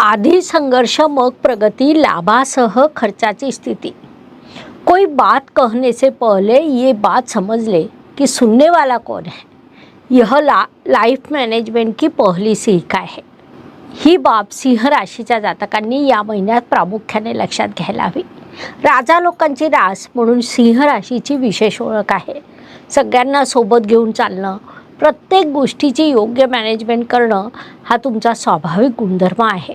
आधी संघर्ष मग प्रगति लाभासह खर्चाची स्थिति. कोई बात कहने से पहले ये बात समझ ले कि सुनने वाला कौन है। यह ला लाईफ मॅनेजमेंट की पहिली शिका आहे ही बाब सिंह राशीच्या जातकांनी या महिन्यात प्रामुख्याने लक्षात घ्यायला हवी राजा लोकांची रास म्हणून सिंह राशीची विशेष ओळख आहे. सगळ्यांना सोबत घेऊन चालणं प्रत्येक गोष्टीची योग्य मॅनेजमेंट करणं हा तुमचा स्वाभाविक गुणधर्म आहे.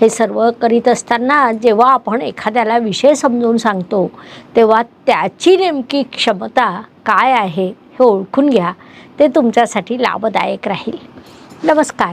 हे सर्व करीत असताना जेव्हा आपण एखाद्याला विषय समजून सांगतो तेव्हा त्याची नेमकी क्षमता काय आहे हे ओळखून घ्या. ते तुमच्यासाठी लाभदायक राहील. नमस्कार.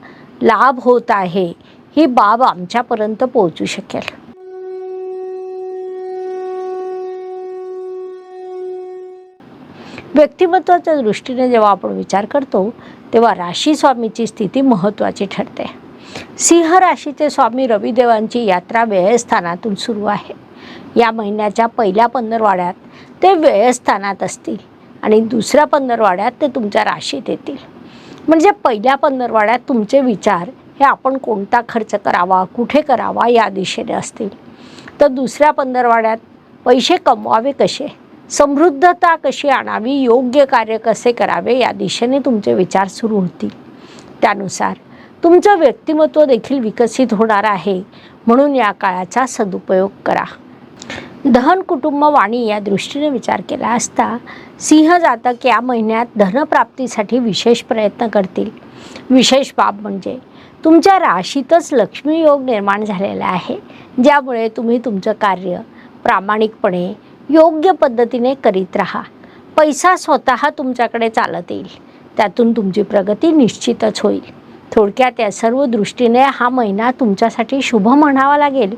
लाभ होत आहे ही बाब आमच्यापर्यंत पोहोचू शकेल. व्यक्तिमत्वाच्या दृष्टीने जेव्हा आपण विचार करतो तेव्हा राशी स्वामीची स्थिती महत्त्वाची ठरते. सिंह राशीचे स्वामी रविदेवांची यात्रा व्ययस्थानातून सुरू आहे. या महिन्याच्या पहिल्या पंधरवाड्यात ते व्ययस्थानात असतील आणि दुसऱ्या पंधरवाड्यात ते तुमच्या राशीत येतील. म्हणजे पहिल्या पंधरवाड्यात तुमचे विचार हे आपण कोणता खर्च करावा कुठे करावा या दिशेने असतील. तर दुसऱ्या पंधरवाड्यात पैसे कमवावे कसे? समृद्धता कशी आणावी? योग्य कार्य कसे करावे? या दिशेने तुमचे विचार सुरू होतील. त्यानुसार तुमचं व्यक्तिमत्व देखील विकसित होणार आहे. म्हणून या काळाचा सदुपयोग करा. धन कुटुंब वाणी या दृष्टीने विचार केला असता सिंह जातक या महिन्यात धनप्राप्तीसाठी विशेष प्रयत्न करतील. विशेष बाब म्हणजे तुमच्या राशीतच लक्ष्मी योग निर्माण झालेला आहे ज्यामुळे तुम्ही तुमचं कार्य प्रामाणिकपणे योग्य पद्धतीने करीत राहा. पैसा स्वतः तुमच्याकडे चालत येईल त्यातून तुमची प्रगती निश्चितच होईल. थोडक्यात या सर्व दृष्टीने हा महिना तुमच्यासाठी शुभ म्हणावा लागेल.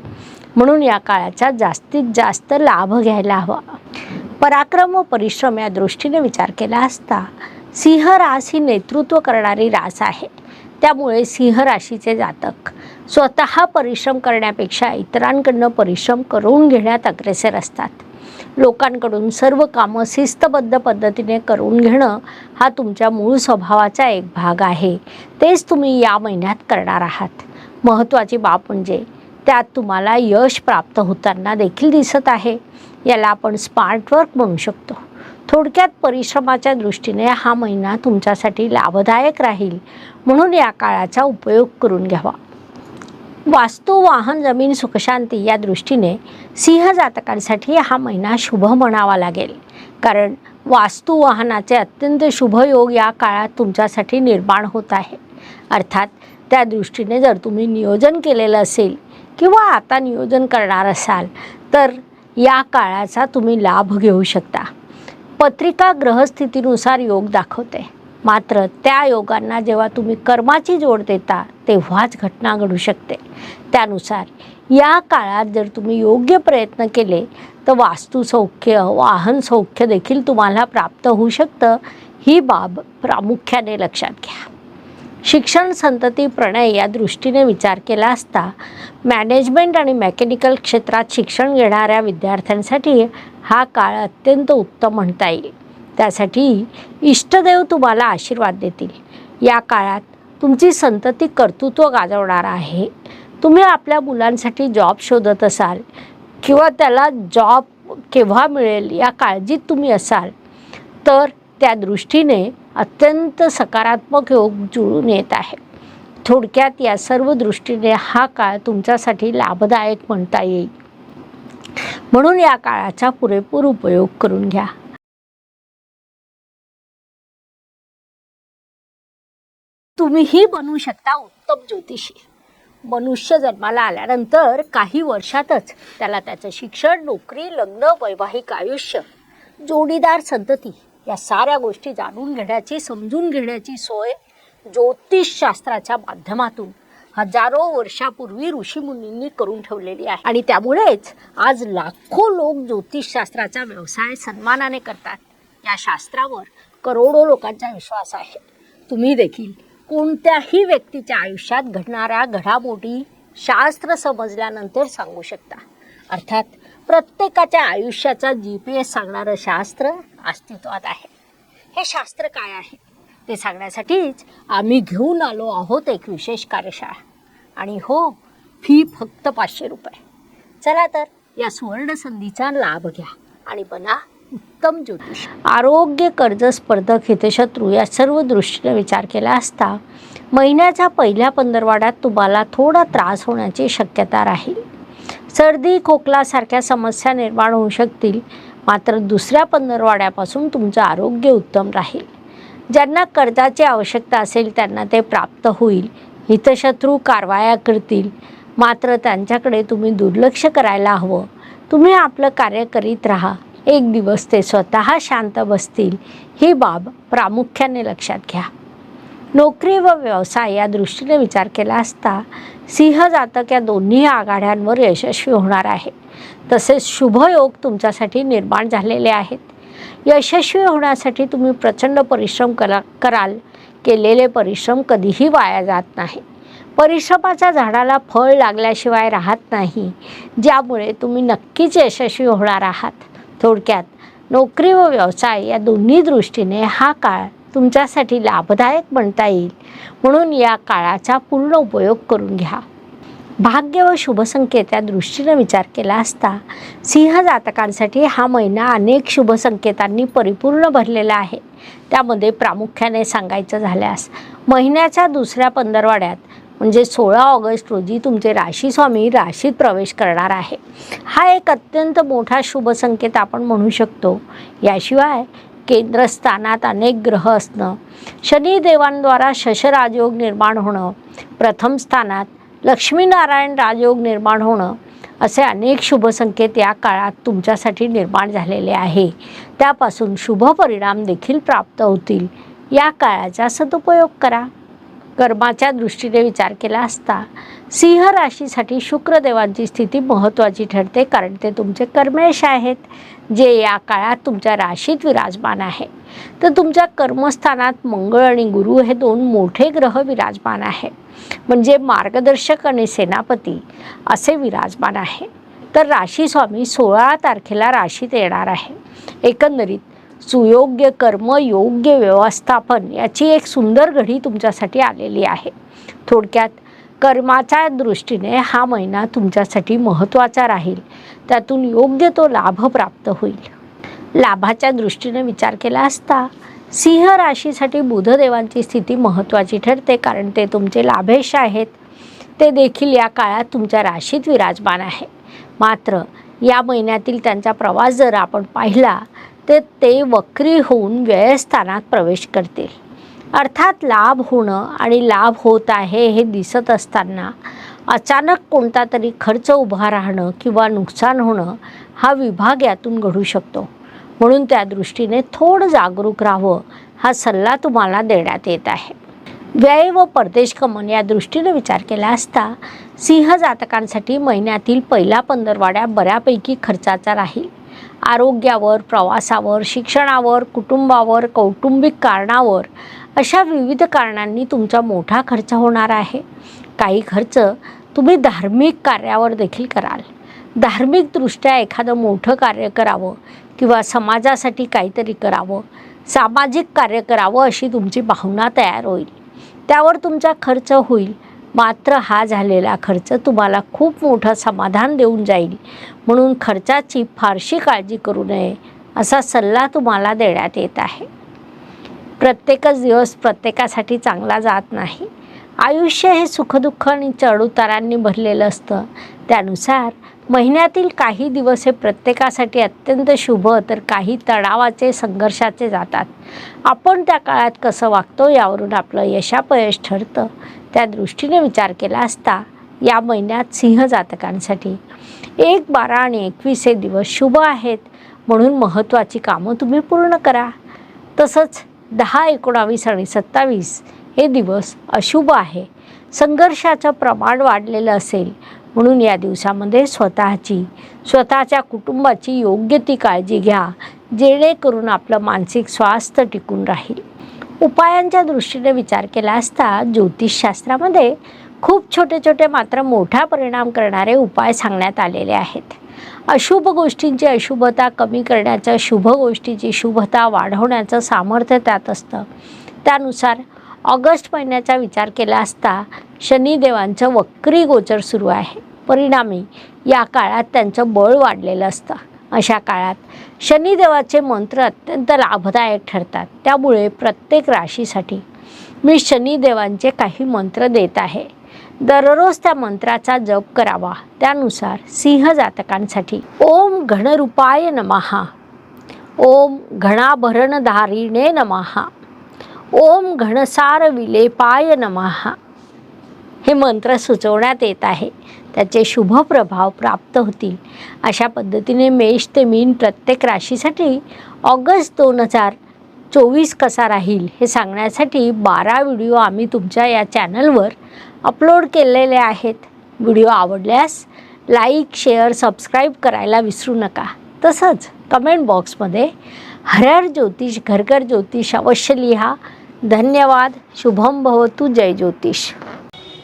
म्हणून या काळाचा जास्तीत जास्त लाभ घ्यायला हवा. पराक्रम व परिश्रम या दृष्टीने विचार केला असता सिंह रास ही नेतृत्व करणारी रास आहे. त्यामुळे सिंह राशीचे जातक स्वतः परिश्रम करण्यापेक्षा इतरांकडनं परिश्रम करून घेण्यात अग्रेसर असतात. लोकांकडून सर्व कामं शिस्तबद्ध पद्धतीने करून घेणं हा तुमच्या मूळ स्वभावाचा एक भाग आहे. तेच तुम्ही या महिन्यात करणार आहात. महत्त्वाची बाब म्हणजे त्यात तुम्हाला यश प्राप्त होताना देखील दिसत आहे. याला आपण स्मार्ट वर्क म्हणू शकतो. थोडक्यात परिश्रमाच्या दृष्टीने हा महिना तुमच्यासाठी लाभदायक राहील. म्हणून या काळाचा उपयोग करून घ्यावा. वास्तू वाहन जमीन सुखशांती या दृष्टीने सिंह जातकांसाठी हा महिना शुभ म्हणावा लागेल. कारण वास्तू वाहनाचे अत्यंत शुभ योग या काळात तुमच्यासाठी निर्माण होत आहे. अर्थात त्या दृष्टीने जर तुम्ही नियोजन केलेलं असेल किंवा आता नियोजन करणार असाल तर या काळाचा तुम्ही लाभ घेऊ शकता. पत्रिका ग्रहस्थितीनुसार योग दाखवते. मात्र त्या योगांना जेव्हा तुम्ही कर्माची जोड देता तेव्हाच घटना घडू शकते. त्यानुसार या काळात जर तुम्ही योग्य प्रयत्न केले तर वास्तुसौख्य वाहन सौख्य देखील तुम्हाला प्राप्त होऊ शकतं. ही बाब प्रामुख्याने लक्षात घ्या. शिक्षण संतती प्रणय या दृष्टीने विचार केला असता मॅनेजमेंट आणि मेकॅनिकल क्षेत्रात शिक्षण घेणाऱ्या विद्यार्थ्यांसाठी हा काळ अत्यंत उत्तम म्हणता येईल. त्यासाठी इष्टदेव तुम्हाला आशीर्वाद देतील. या काळात तुमची संतती कर्तृत्व गाजवणार आहे. तुम्ही आपल्या मुलांसाठी जॉब शोधत असाल किंवा त्याला जॉब केव्हा मिळेल या काळजीत तुम्ही असाल तर त्या दृष्टीने अत्यंत सकारात्मक योग जुळून येत आहे. थोडक्यात या सर्व दृष्टीने हा काळ तुमच्यासाठी लाभदायक म्हणता येईल. म्हणून या काळाचा पुरेपूर उपयोग करून घ्या. तुम्हीही बनू शकता उत्तम ज्योतिषी. मनुष्य जन्माला आल्यानंतर काही वर्षातच त्याला त्याचं शिक्षण नोकरी लग्न वैवाहिक आयुष्य जोडीदार संतती या साऱ्या गोष्टी जाणून घेण्याची समजून घेण्याची सोय ज्योतिषशास्त्राच्या माध्यमातून हजारो वर्षापूर्वी ऋषीमुनींनी करून ठेवलेली आहे. आणि त्यामुळेच आज लाखो लोक ज्योतिषशास्त्राचा व्यवसाय सन्मानाने करतात. या शास्त्रावर करोडो लोकांचा विश्वास आहे. तुम्ही देखील कोणत्याही व्यक्तीच्या आयुष्यात घडणाऱ्या घडामोडी शास्त्र समजल्यानंतर सांगू शकता. अर्थात प्रत्येकाच्या आयुष्याचा जी पी एस सांगणारं शास्त्र अस्तित्वात आहे. हे शास्त्र काय आहे? ते सांगण्यासाठीच आम्ही घेऊन आलो आहोत एक विशेष कार्यशाळा. आणि हो फी फक्त पाचशे रुपये. चला तर या सुवर्ण संधीचा लाभ घ्या आणि बना उत्तम ज्योतिष. आरोग्य कर्ज स्पर्धक हितशत्रू या सर्व दृष्टीने विचार केला असता महिन्याच्या पहिल्या पंधरवाड्यात तुम्हाला थोडा त्रास होण्याची शक्यता राहील. सर्दी खोकलासारख्या समस्या निर्माण होऊ शकतील. मात्र दुसऱ्या पंधरवाड्यापासून तुमचं आरोग्य उत्तम राहील. ज्यांना कर्जाची आवश्यकता असेल त्यांना ते प्राप्त होईल. हितशत्रू कारवाया करतील. मात्र त्यांच्याकडे तुम्ही दुर्लक्ष करायला हवं. तुम्ही आपलं कार्य करीत राहा. एक दिवस ते स्वतः शांत बसतील. ही बाब प्रामुख्याने लक्षात घ्या. नोकरी व व्यवसाय या दृष्टीने विचार केला असता सिंह जातक या दोन्ही आघाड्यांवर यशस्वी होणार आहे. तसेच शुभयोग तुमच्यासाठी निर्माण झालेले आहेत. यशस्वी होण्यासाठी तुम्ही प्रचंड परिश्रम करा कराल. केलेले परिश्रम कधीही वाया जात नाही. परिश्रमाच्या झाडाला फळ लागल्याशिवाय राहत नाही. ज्यामुळे तुम्ही नक्कीच यशस्वी होणार आहात. थोडक्यात नोकरी व व्यवसाय या दोन्ही दृष्टीने हा काळ तुमच्यासाठी लाभदायक म्हणता येईल. म्हणून या काळाचा पूर्ण उपयोग करून घ्या. भाग्य व शुभसंकेत या दृष्टीने विचार केला असता सिंह जातकांसाठी हा महिना अनेक शुभसंकेतांनी परिपूर्ण भरलेला आहे. त्यामध्ये प्रामुख्याने सांगायचं झाल्यास महिन्याच्या दुसऱ्या पंधरवाड्यात म्हणजे सोळा ऑगस्ट रोजी तुमचे राशीस्वामी राशीत प्रवेश करणार आहे. हा एक अत्यंत मोठा शुभसंकेत आपण म्हणू शकतो. याशिवाय केंद्रस्थानात अनेक ग्रह असणं शनिदेवांद्वारा शशराजयोग निर्माण होणं प्रथम स्थानात लक्ष्मीनारायण राजयोग निर्माण होणं असे अनेक शुभसंकेत या काळात तुमच्यासाठी निर्माण झालेले आहे. त्यापासून शुभ परिणाम देखील प्राप्त होतील. या काळाचा सदुपयोग करा. कर्माच्या दृष्टीने विचार केला असता. सिंह राशीसाठी शुक्रदेवांची स्थिती महत्त्वाची ठरते कारण ते तुमचे कर्मेश आहेत जे या काळात तुमच्या राशीत विराजमान आहे. तर तुमच्या कर्मस्थानात मंगळ आणि गुरु हे दोन मोठे ग्रह विराजमान आहे. म्हणजे मार्गदर्शक आणि सेनापती असे विराजमान आहे. तर राशीस्वामी सोळा तारखेला राशीत येणार आहे. एकंदरीत सुयोग्य कर्म योग्य व्यवस्थापन याची एक सुंदर घडी तुमच्यासाठी आलेली आहे. थोडक्यात कर्माच्या दृष्टीने हा महिना तुमच्यासाठी महत्त्वाचा राहील. त्यातून योग्य तो लाभ प्राप्त होईल. लाभाच्या दृष्टीने विचार केला असता सिंह राशीसाठी बुधदेवांची स्थिती महत्त्वाची ठरते कारण ते तुमचे लाभेश आहेत. ते देखील या काळात तुमच्या राशीत विराजमान आहे. मात्र या महिन्यातील त्यांचा प्रवास जर आपण पाहिला तर ते वक्री होऊन व्ययस्थानात प्रवेश करतील. अर्थात लाभ होणं आणि लाभ होत आहे हे दिसत असताना अचानक कोणता तरी खर्च उभा राहणं किंवा नुकसान होणं हा विभाग यातून घडू शकतो. म्हणून त्या दृष्टीने थोडं जागरूक राहावं हा सल्ला तुम्हाला देण्यात येत आहे. व्यय व परदेश कमन या दृष्टीने विचार केला असता सिंह जातकांसाठी महिन्यातील पहिला पंधरवाड्या बऱ्यापैकी खर्चाचा राहील. आरोग्यावर प्रवासावर शिक्षणावर कुटुंबावर कौटुंबिक कारणावर अशा विविध कारणांनी तुमचा मोठा खर्च होणार आहे. काही खर्च तुम्ही धार्मिक कार्यावर देखील कराल. धार्मिकदृष्ट्या एखादं मोठं कार्य करावं किंवा समाजासाठी काहीतरी करावं सामाजिक कार्य करावं अशी तुमची भावना तयार होईल. त्यावर तुमचा खर्च होईल. मात्र हा झालेला खर्च तुम्हाला खूप मोठं समाधान देऊन जाईल. म्हणून खर्चाची फारशी काळजी करू नये असा सल्ला तुम्हाला देण्यात येत आहे. प्रत्येकच दिवस प्रत्येकासाठी चांगला जात नाही. आयुष्य हे सुखदुःख आणि चढउतारांनी भरलेलं असतं. त्यानुसार महिन्यातील काही दिवस हे प्रत्येकासाठी अत्यंत शुभ तर काही तणावाचे संघर्षाचे जातात. आपण त्या काळात कसं वागतो यावरून आपलं यशापयश ठरतं. त्या दृष्टीने विचार केला असता या महिन्यात सिंह जातकांसाठी. एक बारा आणि एकवीस हे दिवस शुभ आहेत. म्हणून महत्त्वाची कामं तुम्ही पूर्ण करा. तसंच दहा एकोणावीस आणि सत्तावीस हे दिवस अशुभ आहे. संघर्षाचं प्रमाण वाढलेलं असेल. म्हणून या दिवसामध्ये स्वतःची स्वतःच्या कुटुंबाची योग्य ती काळजी घ्या. जेणेकरून आपलं मानसिक स्वास्थ्य टिकून राहील. उपायांच्या दृष्टीने विचार केला असता ज्योतिषशास्त्रामध्ये खूप छोटे छोटे मात्र मोठा परिणाम करणारे उपाय सांगण्यात आलेले आहेत. अशुभ गोष्टींची अशुभता कमी करण्याचं शुभ गोष्टीची शुभता वाढवण्याचं सामर्थ्य त्यात असतं. त्यानुसार ऑगस्ट महिन्याचा विचार केला असता शनिदेवांचं वक्री गोचर सुरू आहे. परिणामी या काळात त्यांचं बळ वाढलेलं असतं. अशा काळात शनिदेवाचे मंत्र अत्यंत लाभदायक ठरतात. त्यामुळे प्रत्येक राशीसाठी मी शनिदेवांचे काही मंत्र देत आहे. दररोज त्या मंत्राचा जप करावा. त्यानुसार सिंह जातकांसाठी ओम घनरूपाय नमहा ओम घणाभरणधारिणे नमहा ओम घनसार विलेपाय नमहा हे मंत्र सुचवण्यात येत आहे. त्याचे शुभ प्रभाव प्राप्त होतील. अशा पद्धतीने मेष ते मीन प्रत्येक राशीसाठी ऑगस्ट दोन हजार चोवीस कसा राहील हे सांगण्यासाठी बारा व्हिडिओ आम्ही तुमच्या या चॅनलवर अपलोड केलेले आहेत. व्हिडिओ आवडल्यास लाईक शेअर सबस्क्राईब करायला विसरू नका. तसंच कमेंट बॉक्समध्ये हरहर ज्योतिष घरघर ज्योतिष अवश्य लिहा. धन्यवाद. शुभम भवतु. जय ज्योतिष.